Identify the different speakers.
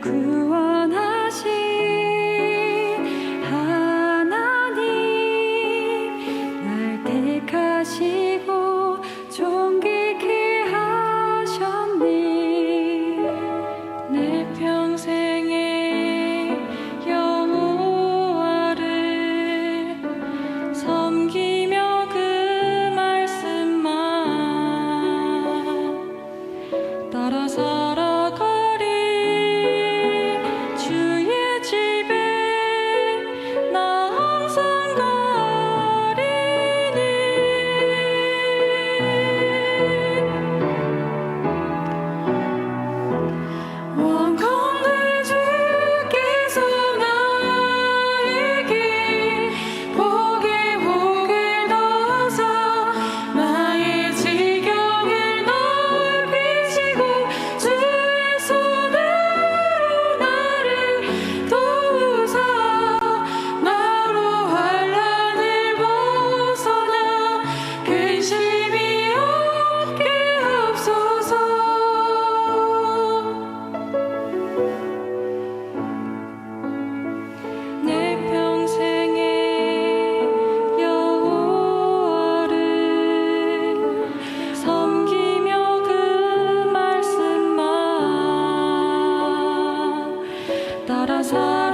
Speaker 1: crew. 살아